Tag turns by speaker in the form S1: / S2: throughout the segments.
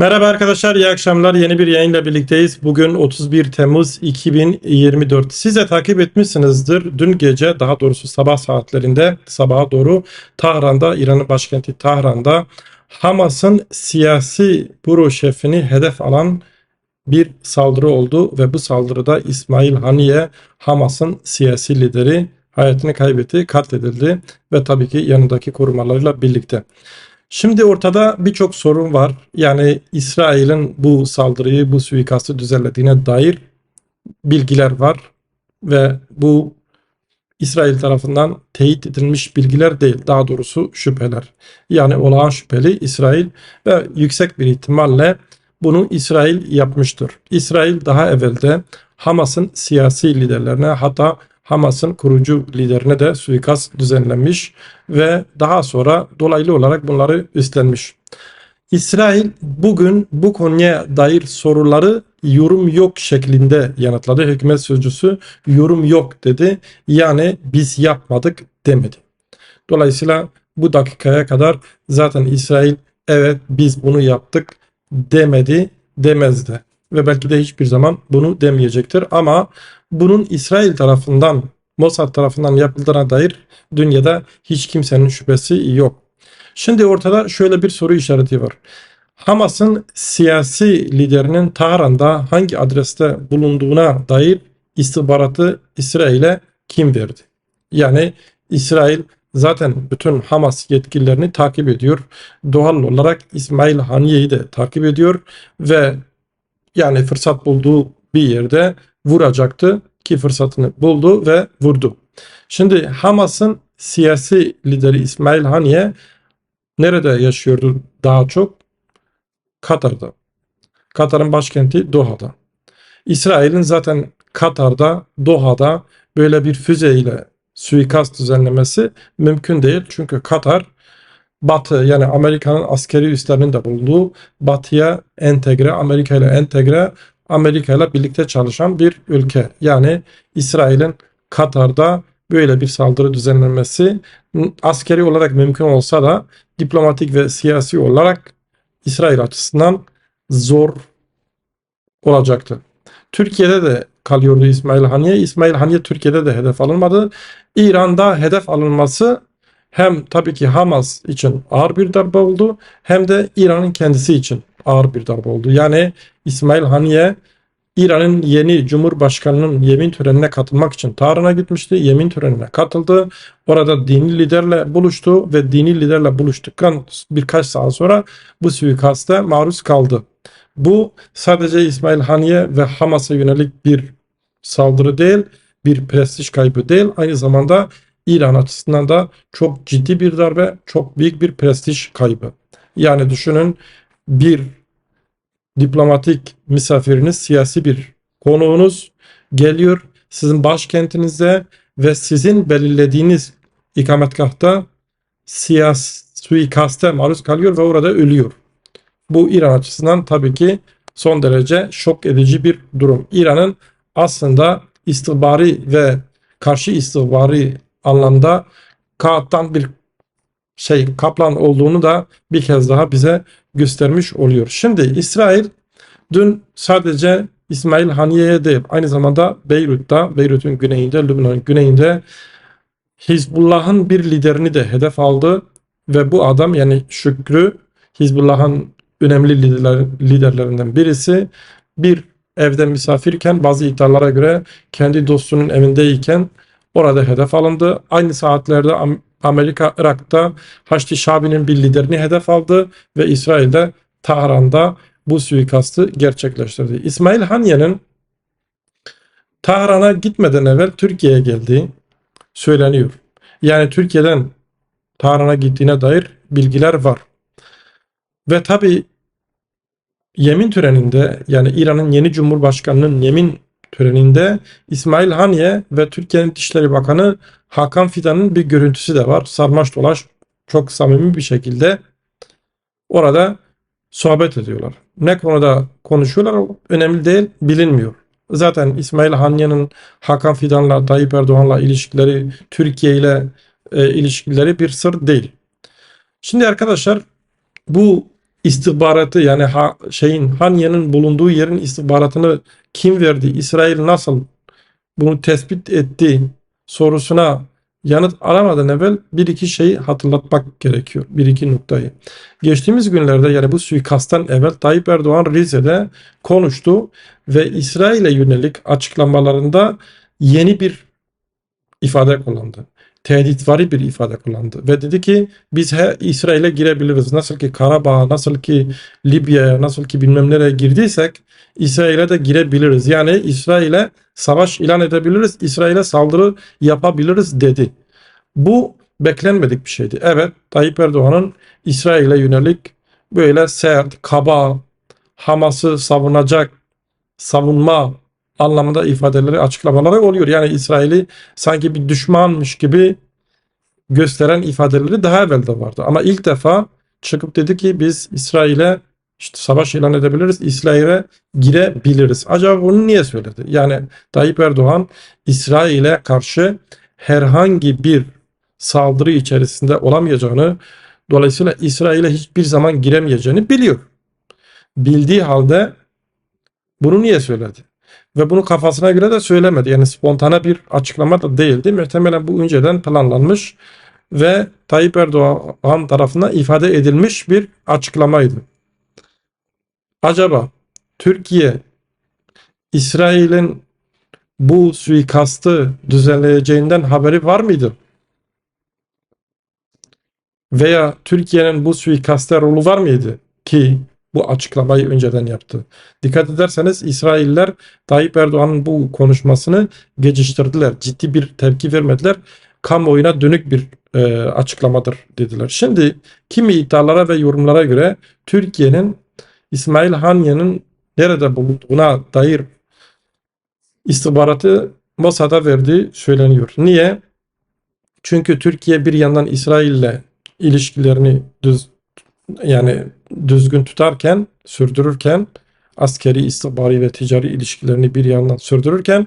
S1: Merhaba arkadaşlar, iyi akşamlar. Yeni bir yayınla birlikteyiz. Bugün 31 Temmuz 2024. Siz de takip etmişsinizdir. Dün gece, daha doğrusu sabah saatlerinde, sabaha doğru Tahran'da, İran'ın başkenti Tahran'da Hamas'ın siyasi büro şefini hedef alan bir saldırı oldu ve bu saldırıda İsmail Haniye, Hamas'ın siyasi lideri hayatını kaybetti, katledildi ve tabii ki yanındaki korumalarıyla birlikte. Şimdi ortada birçok sorun var. Yani İsrail'in bu saldırıyı, bu suikastı düzenlediğine dair bilgiler var ve bu İsrail tarafından teyit edilmiş bilgiler değil, daha doğrusu şüpheler. Yani olağan şüpheli İsrail ve yüksek bir ihtimalle bunu İsrail yapmıştır. İsrail daha evvelde Hamas'ın siyasi liderlerine hatta Hamas'ın kurucu liderine de suikast düzenlenmiş ve daha sonra dolaylı olarak bunları üstlenmiş. İsrail bugün bu konuya dair soruları yorum yok şeklinde yanıtladı. Hükümet sözcüsü yorum yok dedi. Yani biz yapmadık demedi. Dolayısıyla bu dakikaya kadar zaten İsrail evet biz bunu yaptık demedi demezdi. Ve belki de hiçbir zaman bunu demeyecektir. Ama bunun İsrail tarafından Mossad tarafından yapıldığına dair dünyada hiç kimsenin şüphesi yok. Şimdi ortada şöyle bir soru işareti var. Hamas'ın siyasi liderinin Tahran'da hangi adreste bulunduğuna dair istihbaratı İsrail'e kim verdi? Yani İsrail zaten bütün Hamas yetkililerini takip ediyor. Doğal olarak İsmail Haniye'yi de takip ediyor ve yani fırsat bulduğu bir yerde vuracaktı ki fırsatını buldu ve vurdu. Şimdi Hamas'ın siyasi lideri İsmail Haniye nerede yaşıyordu daha çok? Katar'da. Katar'ın başkenti Doha'da. İsrail'in zaten Katar'da, Doha'da böyle bir füzeyle suikast düzenlemesi mümkün değil. Çünkü Katar Batı yani Amerika'nın askeri üslerinin de bulunduğu Batı'ya entegre, Amerika ile entegre, Amerika ile birlikte çalışan bir ülke. Yani İsrail'in Katar'da böyle bir saldırı düzenlenmesi askeri olarak mümkün olsa da diplomatik ve siyasi olarak İsrail açısından zor olacaktı. Türkiye'de de kalıyordu İsmail Haniye. İsmail Haniye Türkiye'de de hedef alınmadı. İran'da hedef alınması hem tabii ki Hamas için ağır bir darbe oldu hem de İran'ın kendisi için ağır bir darbe oldu. Yani İsmail Haniye İran'ın yeni Cumhurbaşkanı'nın yemin törenine katılmak için Tahran'a gitmişti. Yemin törenine katıldı. Orada dini liderle buluştu ve dini liderle buluştuktan birkaç saat sonra bu suikaste maruz kaldı. Bu sadece İsmail Haniye ve Hamas'a yönelik bir saldırı değil, bir prestij kaybı değil. Aynı zamanda İran açısından da çok ciddi bir darbe, çok büyük bir prestij kaybı. Yani düşünün bir diplomatik misafiriniz, siyasi bir konuğunuz geliyor sizin başkentinizde ve sizin belirlediğiniz ikametgahta siyasi suikaste maruz kalıyor ve orada ölüyor. Bu İran açısından tabii ki son derece şok edici bir durum. İran'ın aslında istihbari ve karşı istihbari anlamda kağıttan bir şey kaplan olduğunu da bir kez daha bize göstermiş oluyor. Şimdi İsrail dün sadece İsmail Haniye'ye değil aynı zamanda Beyrut'ta, Beyrut'un güneyinde, Lübnan'ın güneyinde Hizbullah'ın bir liderini de hedef aldı ve bu adam yani Şükrü Hizbullah'ın önemli liderler, liderlerinden birisi bir evde misafirken bazı iddialara göre kendi dostunun evindeyken orada hedef alındı. Aynı saatlerde Amerika Irak'ta Haçlı Şabi'nin bir liderini hedef aldı ve İsrail'de Tahran'da bu suikastı gerçekleştirdi. İsmail Haniye'nin Tahran'a gitmeden evvel Türkiye'ye geldiği söyleniyor. Yani Türkiye'den Tahran'a gittiğine dair bilgiler var. Ve tabi yemin töreninde yani İran'ın yeni Cumhurbaşkanı'nın yemin töreninde İsmail Haniye ve Türkiye'nin Dışişleri Bakanı Hakan Fidan'ın bir görüntüsü de var. Sarmaş dolaş çok samimi bir şekilde orada sohbet ediyorlar. Ne konuda konuşuyorlar önemli değil bilinmiyor. Zaten İsmail Haniye'nin Hakan Fidan'la Tayyip Erdoğan'la ilişkileri Türkiye ile e, ilişkileri bir sır değil. Şimdi arkadaşlar bu istihbaratı yani ha, şeyin Hanya'nın bulunduğu yerin istihbaratını kim verdi? İsrail nasıl bunu tespit etti sorusuna yanıt aramadan evvel bir iki şeyi hatırlatmak gerekiyor. Bir iki noktayı. Geçtiğimiz günlerde yani bu suikasttan evvel Tayyip Erdoğan Rize'de konuştu ve İsrail'e yönelik açıklamalarında yeni bir ifade kullandı. Tehditvari bir ifade kullandı ve dedi ki biz he, İsrail'e girebiliriz. Nasıl ki Karabağ, nasıl ki Libya'ya, nasıl ki bilmem nereye girdiysek İsrail'e de girebiliriz. Yani İsrail'e savaş ilan edebiliriz, İsrail'e saldırı yapabiliriz dedi. Bu beklenmedik bir şeydi. Evet, Tayyip Erdoğan'ın İsrail'e yönelik böyle sert, kaba, Hamas'ı savunacak, savunma anlamında ifadeleri, açıklamaları oluyor. Yani İsrail'i sanki bir düşmanmış gibi gösteren ifadeleri daha evvel de vardı. Ama ilk defa çıkıp dedi ki biz İsrail'e işte savaş ilan edebiliriz, İsrail'e girebiliriz. Acaba bunu niye söyledi? Yani Tayyip Erdoğan İsrail'e karşı herhangi bir saldırı içerisinde olamayacağını, dolayısıyla İsrail'e hiçbir zaman giremeyeceğini biliyor. Bildiği halde bunu niye söyledi? Ve bunu kafasına göre de söylemedi. Yani spontane bir açıklama da değildi. Muhtemelen bu önceden planlanmış ve Tayyip Erdoğan tarafından ifade edilmiş bir açıklamaydı. Acaba Türkiye İsrail'in bu suikastı düzenleyeceğinden haberi var mıydı? Veya Türkiye'nin bu suikaste rolü var mıydı? Ki bu açıklamayı önceden yaptı. Dikkat ederseniz İsrailler Tayyip Erdoğan'ın bu konuşmasını geçiştirdiler. Ciddi bir tepki vermediler. Kamuoyuna dönük bir e, açıklamadır dediler. Şimdi kimi iddialara ve yorumlara göre Türkiye'nin İsmail Hanya'nın nerede bulunduğuna dair istihbaratı Mossad'a verdiği söyleniyor. Niye? Çünkü Türkiye bir yandan İsrail'le ilişkilerini düz yani düzgün tutarken, sürdürürken askeri, istihbari ve ticari ilişkilerini bir yandan sürdürürken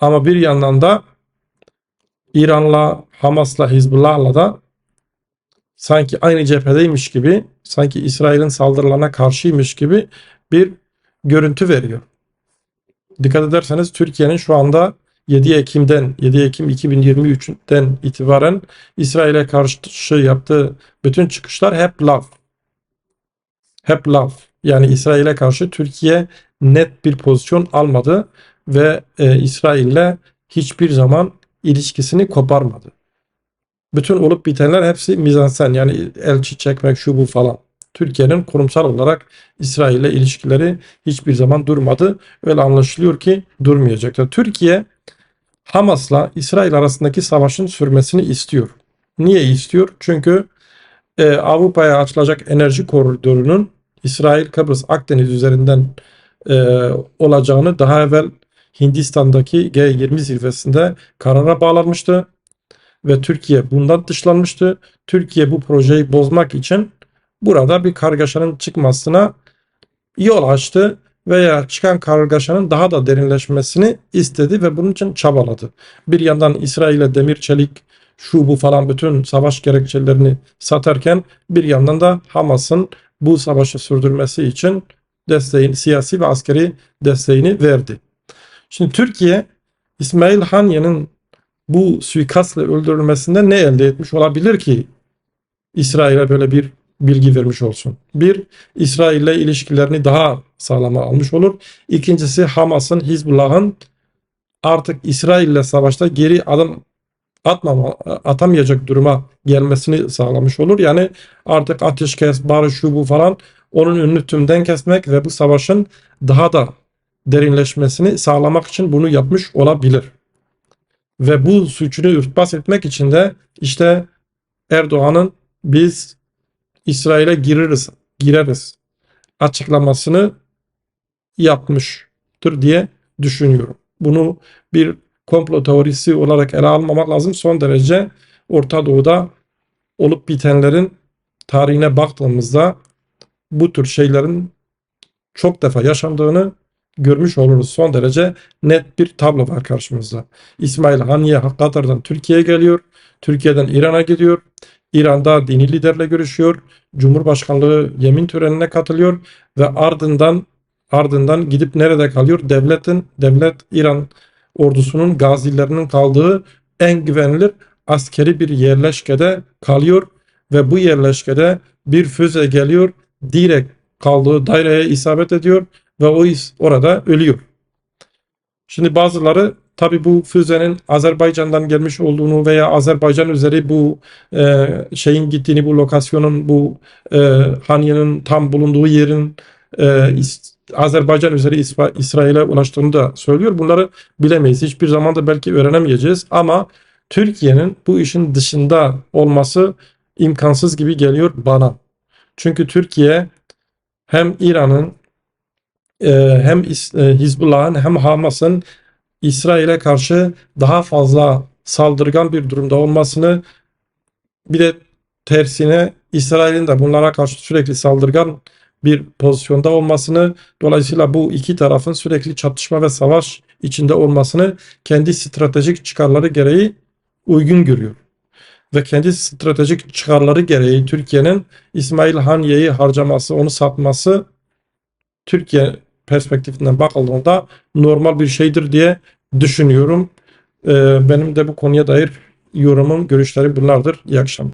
S1: ama bir yandan da İran'la, Hamas'la, Hizbullah'la da sanki aynı cephedeymiş gibi, sanki İsrail'in saldırılarına karşıymış gibi bir görüntü veriyor. Dikkat ederseniz Türkiye'nin şu anda 7 Ekim'den 7 Ekim 2023'ten itibaren İsrail'e karşı yaptığı bütün çıkışlar hep laf. Hep laf. Yani İsrail'e karşı Türkiye net bir pozisyon almadı ve e, İsrail'le hiçbir zaman ilişkisini koparmadı. Bütün olup bitenler hepsi mizansen yani elçi çekmek şu bu falan. Türkiye'nin kurumsal olarak İsrail'le ilişkileri hiçbir zaman durmadı. Öyle anlaşılıyor ki durmayacaktır. Türkiye Hamas'la İsrail arasındaki savaşın sürmesini istiyor. Niye istiyor? Çünkü e, Avrupa'ya açılacak enerji koridorunun İsrail Kıbrıs Akdeniz üzerinden e, olacağını daha evvel Hindistan'daki G20 zirvesinde karara bağlanmıştı ve Türkiye bundan dışlanmıştı. Türkiye bu projeyi bozmak için burada bir kargaşanın çıkmasına yol açtı veya çıkan kargaşanın daha da derinleşmesini istedi ve bunun için çabaladı. Bir yandan İsrail'e demir çelik şu bu falan bütün savaş gerekçelerini satarken bir yandan da Hamas'ın bu savaşı sürdürmesi için desteğini, siyasi ve askeri desteğini verdi. Şimdi Türkiye İsmail Hanya'nın bu suikastla öldürülmesinde ne elde etmiş olabilir ki İsrail'e böyle bir bilgi vermiş olsun. Bir, İsrail'le ilişkilerini daha sağlama almış olur. İkincisi Hamas'ın, Hizbullah'ın artık İsrail'le savaşta geri adım atmama, atamayacak duruma gelmesini sağlamış olur. Yani artık ateşkes, barış, şu bu falan onun önünü tümden kesmek ve bu savaşın daha da derinleşmesini sağlamak için bunu yapmış olabilir. Ve bu suçunu örtbas etmek için de işte Erdoğan'ın biz İsrail'e gireriz, gireriz açıklamasını yapmıştır diye düşünüyorum. Bunu bir komplo teorisi olarak ele almamak lazım. Son derece Orta Doğu'da olup bitenlerin tarihine baktığımızda bu tür şeylerin çok defa yaşandığını görmüş oluruz. Son derece net bir tablo var karşımızda. İsmail Haniye Katar'dan Türkiye'ye geliyor. Türkiye'den İran'a gidiyor. İran'da dini liderle görüşüyor. Cumhurbaşkanlığı yemin törenine katılıyor ve ardından ardından gidip nerede kalıyor? Devletin devlet İran ordusunun gazilerinin kaldığı en güvenilir askeri bir yerleşkede kalıyor ve bu yerleşkede bir füze geliyor direkt kaldığı daireye isabet ediyor ve o is- orada ölüyor. Şimdi bazıları tabi bu füzenin Azerbaycan'dan gelmiş olduğunu veya Azerbaycan üzeri bu e, şeyin gittiğini bu lokasyonun bu e, Hanya'nın tam bulunduğu yerin e, Azerbaycan üzeri İsra- İsrail'e ulaştığını da söylüyor. Bunları bilemeyiz. Hiçbir zaman da belki öğrenemeyeceğiz ama Türkiye'nin bu işin dışında olması imkansız gibi geliyor bana. Çünkü Türkiye hem İran'ın e, hem e, Hizbullah'ın hem Hamas'ın İsrail'e karşı daha fazla saldırgan bir durumda olmasını bir de tersine İsrail'in de bunlara karşı sürekli saldırgan bir pozisyonda olmasını dolayısıyla bu iki tarafın sürekli çatışma ve savaş içinde olmasını kendi stratejik çıkarları gereği uygun görüyor. Ve kendi stratejik çıkarları gereği Türkiye'nin İsmail Haniye'yi harcaması, onu satması Türkiye perspektifinden bakıldığında normal bir şeydir diye düşünüyorum. Ee, benim de bu konuya dair yorumum, görüşlerim bunlardır. İyi akşamlar.